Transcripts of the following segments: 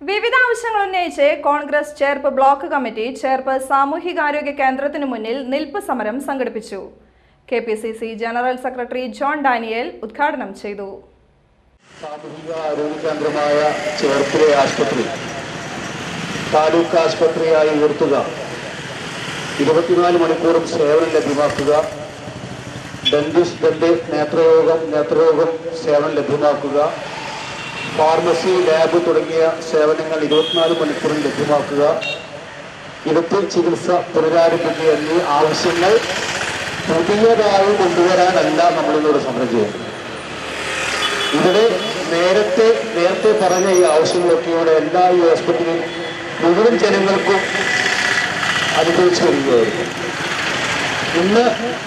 വിവിധ ആവശ്യങ്ങൾ ഉന്നയിച്ച് കോൺഗ്രസ് ചേർപ്പ് ബ്ലോക്ക് കമ്മിറ്റി ചേർപ്പ് സാമൂഹികാരോഗ്യ കേന്ദ്രത്തിന് മുന്നിൽ നിൽപ്പ് സമരം സംഘടിപ്പിച്ചു. K P C C general secretary John Daniel ഉദ്ഘാടനം ചെയ്തു. സാമൂഹിക ആരോഗ്യ കേന്ദ്രമായ ചേർപ്പിലെ ആശുപത്രി താലൂക്ക് ആശുപത്രിയായി ഉയർത്തുക ഇരുപത്തിനാല് മണിക്കൂറും സേവനം ലഭ്യമാക്കുക ഡെന്റിസ്റ്റ് ഡെന്റ് നേത്രയോഗം നേത്രരോഗം സേവനം ലഭ്യമാക്കുക ഫാർമസി ലാബ് തുടങ്ങിയ സേവനങ്ങൾ ഇരുപത്തിനാല് മണിക്കൂറിൽ ലഭ്യമാക്കുക. ഇടത്തിൽ ചികിത്സ പുനരാരംഭിക്കുക എന്നീ ആവശ്യങ്ങൾ പുതിയതായി കൊണ്ടുവരാനല്ല നമ്മളിന്നോട് സമരം ചെയ്യുന്നത്. ഇവിടെ നേരത്തെ നേരത്തെ പറഞ്ഞ ഈ ആവശ്യങ്ങളൊക്കെയോടെ എല്ലാ ഈ ഹോസ്പിറ്റലിൽ മുഴുവൻ ജനങ്ങൾക്കും അനുഭവിച്ചു വരികയായിരുന്നു. ഇന്ന്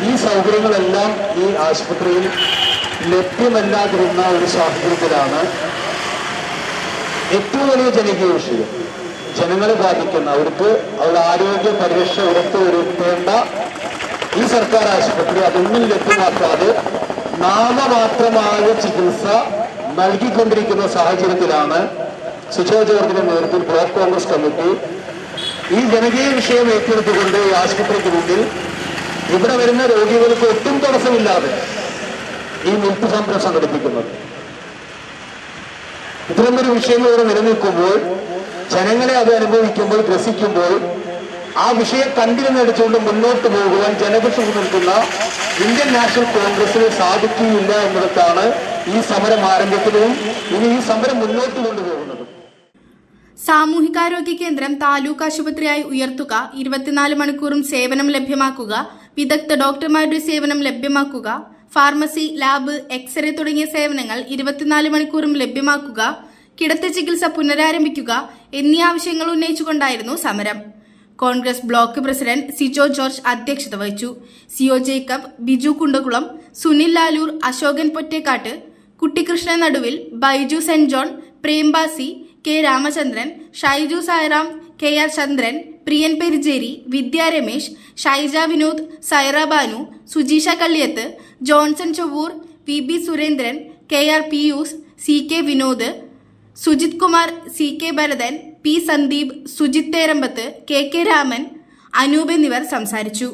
ഈ സൗകര്യങ്ങളെല്ലാം ഈ ആശുപത്രിയിൽ ലഭ്യമല്ലാതിരുന്ന ഒരു സാഹചര്യത്തിലാണ് ഏറ്റവും വലിയ ജനകീയ വിഷയം. ജനങ്ങളെ ബാധിക്കുന്ന അവർക്ക് അവരുടെ ആരോഗ്യ പരിരക്ഷ ഉറപ്പുവരുത്തേണ്ട ഈ സർക്കാർ ആശുപത്രി അതൊന്നും ലഭ്യമാക്കാതെ നാമമാത്രമായ ചികിത്സ നൽകിക്കൊണ്ടിരിക്കുന്ന സാഹചര്യത്തിലാണ് സുജോ ജോർജിന്റെ നേതൃത്വത്തിൽ ബ്ലോക്ക് കോൺഗ്രസ് കമ്മിറ്റി ഈ ജനകീയ വിഷയം ഏറ്റെടുത്തുകൊണ്ട് ഈ ആശുപത്രിക്ക് മുന്നിൽ ഇവിടെ വരുന്ന രോഗികൾക്ക് ഒട്ടും തടസ്സമില്ലാതെ ഈ നിൽപ്പ് സമരം സംഘടിപ്പിക്കുന്നത്. ഇത്തരമൊരു വിഷയങ്ങൾ ഇവിടെ നിലനിൽക്കുമ്പോൾ ജനങ്ങളെ അത് അനുഭവിക്കുമ്പോൾ ഗ്രസിക്കുമ്പോൾ ആ വിഷയം കണ്ടിരുന്നടിച്ചുകൊണ്ട് മുന്നോട്ട് പോകുവാൻ ജനപക്ഷം നിൽക്കുന്ന ഇന്ത്യൻ നാഷണൽ കോൺഗ്രസിന് സാധിക്കുകയില്ല എന്നിടത്താണ് ഈ സമരം ആരംഭത്തിലും ഇനി ഈ സമരം മുന്നോട്ട് കൊണ്ടുപോകുന്നത്. സാമൂഹികാരോഗ്യ കേന്ദ്രം താലൂക്ക് ആശുപത്രിയായി ഉയർത്തുക ഇരുപത്തിനാല് മണിക്കൂറും സേവനം ലഭ്യമാക്കുക വിദഗ്ധ ഡോക്ടർമാരുടെ സേവനം ലഭ്യമാക്കുക ഫാർമസി ലാബ് എക്സ്റേ തുടങ്ങിയ സേവനങ്ങൾ ഇരുപത്തിനാല് മണിക്കൂറും ലഭ്യമാക്കുക കിടത്ത ചികിത്സ പുനരാരംഭിക്കുക എന്നീ ആവശ്യങ്ങൾ ഉന്നയിച്ചുകൊണ്ടായിരുന്നു സമരം. Congress block president Sijo George അധ്യക്ഷത വഹിച്ചു. C O Jacob Biju Kundakulam Sunil Lalur Ashokan Pottekkatt Kuttikrishnan Naduvil Baiju Saint John Prembasi K Ramachandran Shaiju Sayaram K R Chandran Priyan Perijeri Vidya Ramesh Shaija Vinod Saira Banu Sujeesha Kalliyath Johnson Chovvur V B Surendran K R Pius C K Vinod Sujith Kumar C K Bharathan P Sandeep Sujith Therambath K K Raman Anoop എന്നിവർ സംസാരിച്ചു.